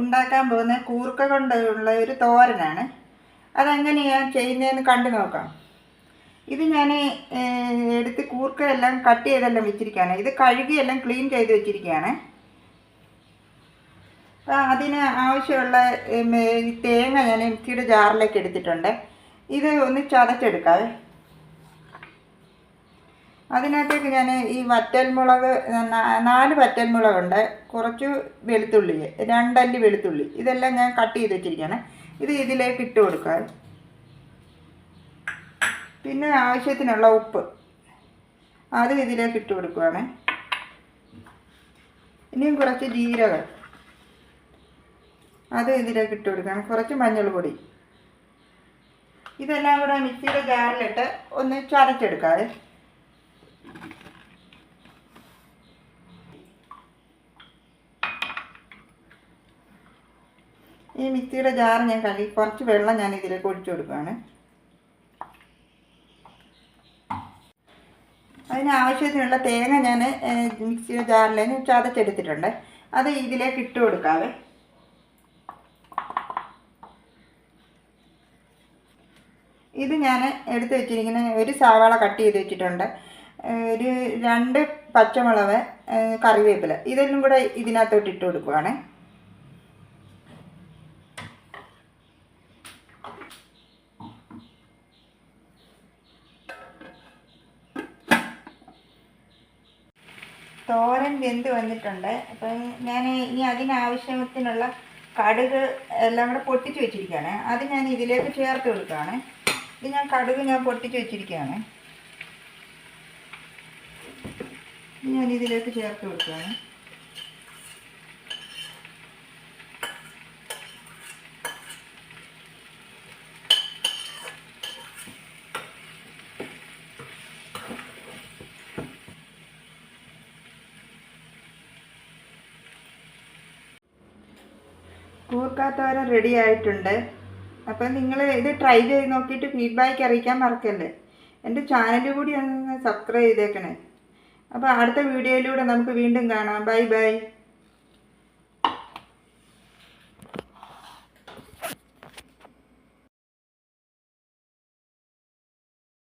ഉണ്ടാക്കാൻ പോകുന്ന കൂർക്ക കൊണ്ടുള്ള ഒരു തോരനാണ്. അതെങ്ങനെയാണ് ചെയ്യുന്നതെന്ന് കണ്ടു നോക്കാം. ഇത് ഞാൻ എടുത്ത് കൂർക്ക എല്ലാം കട്ട് ചെയ്തെല്ലാം വെച്ചിരിക്കുകയാണ്. ഇത് കഴുകി എല്ലാം ക്ലീൻ ചെയ്ത് വെച്ചിരിക്കുകയാണ്. അപ്പോൾ അതിന് ആവശ്യമുള്ള തേങ്ങ ഞാൻ മിക്സിയുടെ ജാറിലേക്ക് എടുത്തിട്ടുണ്ട്. ഇത് ഒന്ന് ചതച്ചെടുക്കാവേ അതിനകത്തേക്ക് ഞാൻ ഈ വറ്റൽമുളക് നാല് വറ്റൽമുളകുണ്ട്. കുറച്ച് വെളുത്തുള്ളി രണ്ടല്ലി വെളുത്തുള്ളി. ഇതെല്ലാം ഞാൻ കട്ട് ചെയ്ത് വെച്ചിരിക്കുകയാണ്. ഇത് ഇതിലേക്ക് ഇട്ട് കൊടുക്കുക. പിന്നെ ആവശ്യത്തിനുള്ള ഉപ്പ്. അതും ഇതിലേക്ക് ഇട്ട് കൊടുക്കുകയാണ്. ഇനിയും കുറച്ച് ജീരകം. അതും ഇതിലേക്ക് ഇട്ട് കൊടുക്കുകയാണ്. കുറച്ച് മഞ്ഞൾ പൊടി ഇതെല്ലാം കൂടെ മിക്സിയുടെ ജാറിലിട്ട് ഒന്ന് ചതച്ചെടുക്കാതെ ഈ മിക്സിയുടെ ജാർ ഞാൻ കഴുകി കുറച്ച് വെള്ളം ഞാൻ ഇതിലേക്ക് ഒഴിച്ചു കൊടുക്കുകയാണ്. അതിന് ആവശ്യത്തിനുള്ള തേങ്ങ ഞാൻ മിക്സിയുടെ ജാറിലേക്ക് ചതച്ചെടുത്തിട്ടുണ്ട്. അത് ഇതിലേക്ക് ഇട്ട് കൊടുക്കാവേ. ഇത് ഞാൻ എടുത്ത് വെച്ചിരിക്കുന്ന ഒരു സവാള കട്ട് ചെയ്ത് വെച്ചിട്ടുണ്ട്. ഒരു രണ്ട് പച്ചമുളക് കറിവേപ്പില. ഇതെല്ലാം കൂടെ ഇതിനകത്തോട്ട് ഇട്ട് കൊടുക്കുവാണ്. തോരൻ വെന്ത് വന്നിട്ടുണ്ട്. അപ്പം ഞാൻ ഇനി അതിനാവശ്യത്തിനുള്ള കടുക് എല്ലാം കൂടെ പൊട്ടിച്ച് വെച്ചിരിക്കുകയാണ് അത് ഞാൻ ഇതിലേക്ക് ചേർത്ത് കൊടുക്കുകയാണ്. ഇത് ഞാൻ കടുക് ഞാൻ പൊട്ടിച്ച് വെച്ചിരിക്കുകയാണ്. ഞാൻ ഇതിലേക്ക് ചേർത്ത് കൊടുക്കുകയാണ്. കൂർക്കാത്തോരൻ റെഡി ആയിട്ടുണ്ട്. അപ്പം നിങ്ങൾ ഇത് ട്രൈ ചെയ്ത് നോക്കിയിട്ട് ഫീഡ്ബാക്ക് അറിയിക്കാൻ മറക്കല്ലേ. എന്റെ ചാനൽ കൂടി ഒന്ന് സബ്സ്ക്രൈബ് ചെയ്തേക്കണേ. അപ്പോൾ അടുത്ത വീഡിയോയിലൂടെ നമുക്ക് വീണ്ടും കാണാം. Bye bye